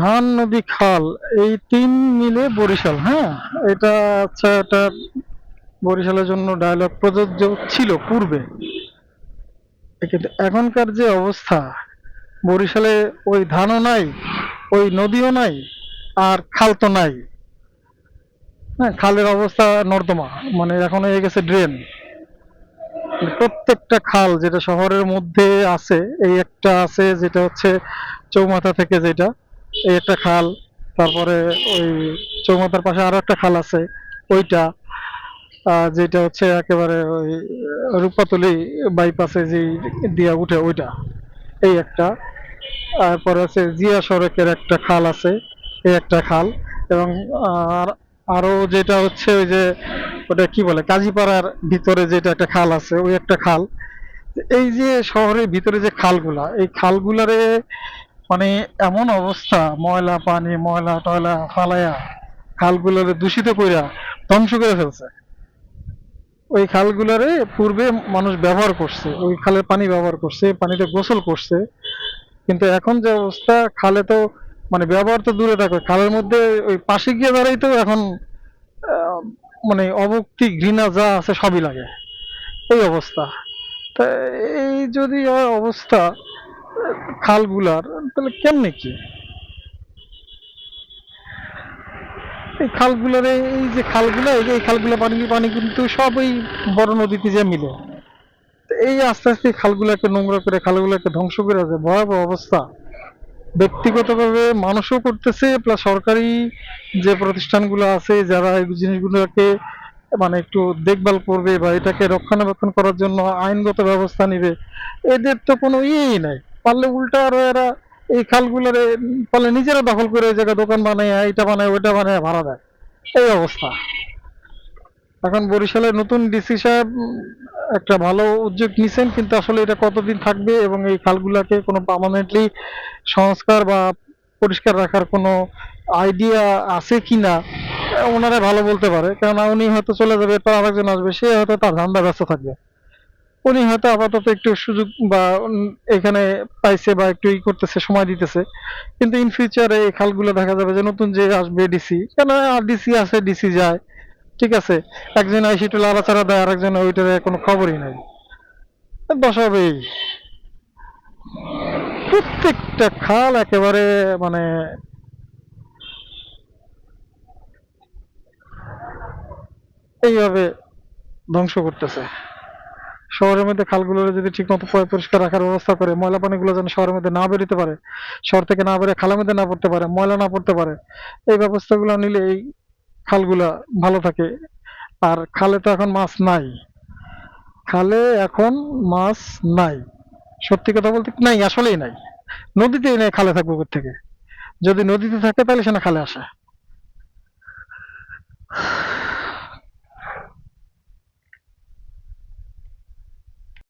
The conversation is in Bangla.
ধান, নদী, খাল, এই তিন মিলে বরিশাল হ্যাঁ? এটা আচ্ছা এটা বরিশালের জন্য ডায়লগ প্রযোজ্য ছিল পূর্বে। কিন্তু এখনকার যে অবস্থা, বরিশালে ওই ধানও নাই, ওই নদীও নাই, আর খাল তো নাই। হ্যাঁ খালের অবস্থা নর্দমা মানে এখন হয়ে গেছে ড্রেন প্রত্যেকটা খাল যেটা শহরের মধ্যে আছে, এই একটা আছে যেটা হচ্ছে চৌমাথা থেকে যেটা এই একটা খাল, তারপরে ওই চৌমাতার পাশে আরও একটা খাল আছে, ওইটা যেটা হচ্ছে একেবারে ওই রূপাতলি বাইপাসে যে দিয়া উঠে ওইটা, এই একটা। তারপরে আছে জিয়া সড়কের একটা খাল আছে, এই একটা খাল, এবং আরও যেটা হচ্ছে ওই যে, ওটা কি বলে, কাজীপাড়ার ভিতরে যেটা একটা খাল আছে, ওই একটা খাল। এই যে শহরের ভিতরে যে খালগুলা, এই খালগুলারে মানে এমন অবস্থা, ময়লা, পানি, ময়লা, টয়লা ফালায়া খালগুলোরে দূষিত কইরা ধ্বংস করে ফেলছে। ওই খালগুলারে পূর্বে মানুষ ব্যবহার করছে, ওই খালের পানি ব্যবহার করছে, পানিতে গোসল করছে। কিন্তু এখন যে অবস্থা, খালে তো মানে ব্যবহার তো দূরে থাকে, খালের মধ্যে ওই পাশে গিয়ে দাঁড়াইতেও এখন মানে অবক্তি ঘৃণা যা আছে সবই লাগে। এই অবস্থা। তা এই যদি অবস্থা খালগুলার, তাহলে কেমনে কি? এই খালগুলারে, এই যে খালগুলা, এই খালগুলা পানি পানি কিন্তু সব ওই বড় নদীতে যে মিলে। এই আস্তে আস্তে খালগুলাকে নোংরা করে, খালগুলাকে ধ্বংস করে আছে ভয়াবহ অবস্থা। ব্যক্তিগতভাবে মানুষও করতেছে প্লাস সরকারি যে প্রতিষ্ঠানগুলো আছে, যারা এই জিনিসগুলোকে মানে একটু দেখভাল করবে বা এটাকে রক্ষণাবেক্ষণ করার জন্য আইনগত ব্যবস্থা নিবে, এদের তো কোনো ইয়েই নাই। পারলে উল্টা আরও এরা এই খালগুলোরে পারলে নিজেরা দখল করে এই জায়গায় দোকান বানায় এটা বানায় ওইটা বানায় ভাড়া দেয়। এই অবস্থা। এখন বরিশালের নতুন ডিসি সাহেব একটা ভালো উদ্যোগ নিছেন কিন্তু আসলে এটা কতদিন থাকবে এবং এই খালগুলাকে কোনো পার্মানেন্টলি সংস্কার বা পরিষ্কার রাখার কোনো আইডিয়া আছে কিনা আহ, ওনারা ভালো বলতে পারে। কেননা উনি হয়তো চলে যাবে এরপর আরেকজন আসবে সে হয়তো তার ধান্দা ব্যস্ত থাকবে। উনি হয়তো আপাতত একটু সুযোগ বা এখানে পাইছে বা একটু ই করতেছে, সময় দিতেছে। কিন্তু ইন ফিউচারে এই খালগুলো দেখা যাবে যে নতুন যে আসবে ডিসি কেন আর ডিসি আছে ডিসি যায়, ঠিক আছে? একজন আইসি একটু লাড়াচাড়া দেয়, আরেকজন ওইটার কোনো খবরই নাই। বসাবেই প্রত্যেকটা খাল একেবারে মানে এইভাবে ধ্বংস করতেছে। শহরের মধ্যে খালগুলো যদি ঠিক মতো পরিষ্কার রাখার ব্যবস্থা করে, ময়লা পানিগুলো যেন শহরের মধ্যে না বেরোতে পারে, শহর থেকে না বেরোয়, খালের মধ্যে না পড়তে পারে, ময়লা না পড়তে পারে, এই ব্যবস্থাগুলো নিলে এই খালগুলা ভালো থাকে। আর খালে তো এখন মাছ নাই। খালে এখন মাছ নাই। সত্যি কথা বলতে নাই, আসলেই নাই। নদীতেই নেই, খালে থাকব থেকে। যদি নদীতে থাকে তাহলে সে না খালে আসে।